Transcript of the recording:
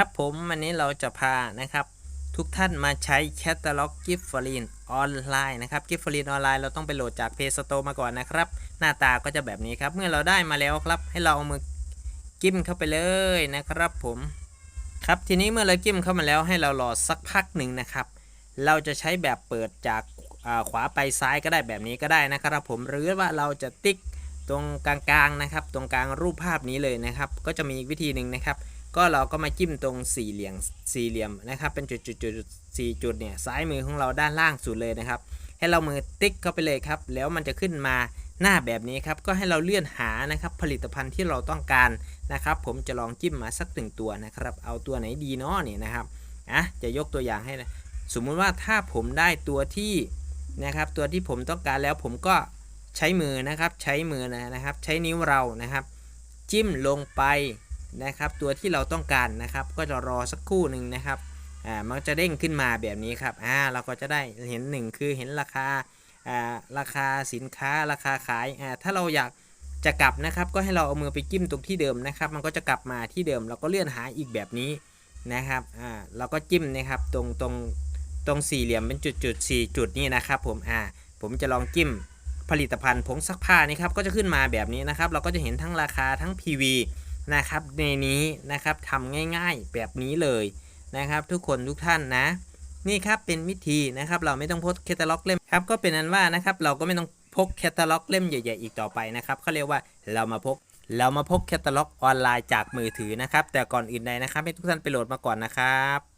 ครับผมวันนี้เราจะพานะครับ ทุกท่านมาใช้แคตตาล็อกกิฟฟลินออนไลน์นะครับกิฟฟลินออนไลน์เราต้องไปโหลดจาก Play Store มาก่อนนะครับ หน้าตาก็จะแบบนี้ครับ เมื่อเราได้มาแล้วครับ ให้เราเอามือกิ้มเข้าไปเลยนะครับผมครับทีนี้เมื่อเรากิ้มเข้ามาแล้วให้เรารอสักพักหนึ่งนะครับ เราจะใช้แบบเปิดจากขวาไปซ้ายก็ได้แบบนี้ก็ได้นะครับ ผมหรือว่าเราจะติ๊กตรงกลางๆนะครับ ตรงกลางรูปภาพนี้เลยนะครับ ก็จะมีอีกวิธีหนึ่งนะครับ ก็เราก็มาจิ้มตรงสี่เหลี่ยมสี่เหลี่ยมนะครับ เป็นจุดจุดจุดสี่จุดเนี่ยซ้ายมือของเราด้านล่างสุดเลยนะครับ ให้เรามือติ๊กเข้าไปเลยครับ แล้วมันจะขึ้นมาหน้าแบบนี้ครับ ก็ให้เราเลื่อนหานะครับ ผลิตภัณฑ์ที่เราต้องการนะครับ ผมจะลองจิ้มมาสักหนึ่งตัวนะครับ เอาตัวไหนดีเนาะเนี่ยนะครับอะจะยกตัวอย่างให้นะสมมุติว่าถ้าผมได้ตัวที่นะครับตัวที่ผมต้องการแล้วผมก็ใช้มือนะครับใช้มือนะครับ ใช้นิ้วเรานะครับ จิ้มลงไป นะครับ ตัวที่เราต้องการนะครับ ก็จะรอสักครู่หนึ่งนะครับอ่ามันจะเด้งขึ้นมาแบบนี้ครับอ่าเราก็จะได้เห็นหนึ่งคือเห็นราคาอ่าราคาสินค้าราคาขายอ่าถ้าเราอยากจะกลับนะครับก็ให้เราเอามือไปจิ้มตรงที่เดิมนะครับ มันก็จะกลับมาที่เดิมเราก็เลื่อนหาอีกแบบนี้นะครับอ่าเราก็จิ้มนะครับตรงตรงตรงสี่เหลี่ยมเป็นจุดจุดสี่จุดนี่นะครับผมอ่าผมจะลองจิ้มผลิตภัณฑ์ผงซักผ้านี่ครับก็จะขึ้นมาแบบนี้นะครับ เราก็จะเห็นทั้งราคาทั้ง PV นะครับในนี้นะครับทำง่ายๆแบบนี้เลยนะครับ ทุกคนทุกท่านนะ นี่ครับเป็นวิธีนะครับ เราไม่ต้องพกแคตตาล็อกเล่มครับก็เป็นนั้นว่านะครับเราก็ไม่ต้องพกแคตตาล็อกเล่มใหญ่ๆอีกต่อไปนะครับเขาเรียกว่าเรามาพกเรามาพกแคตตาล็อกออนไลน์จากมือถือนะครับ แต่ก่อนอื่นใดนะครับให้ทุกท่านไปโหลดมาก่อนนะครับ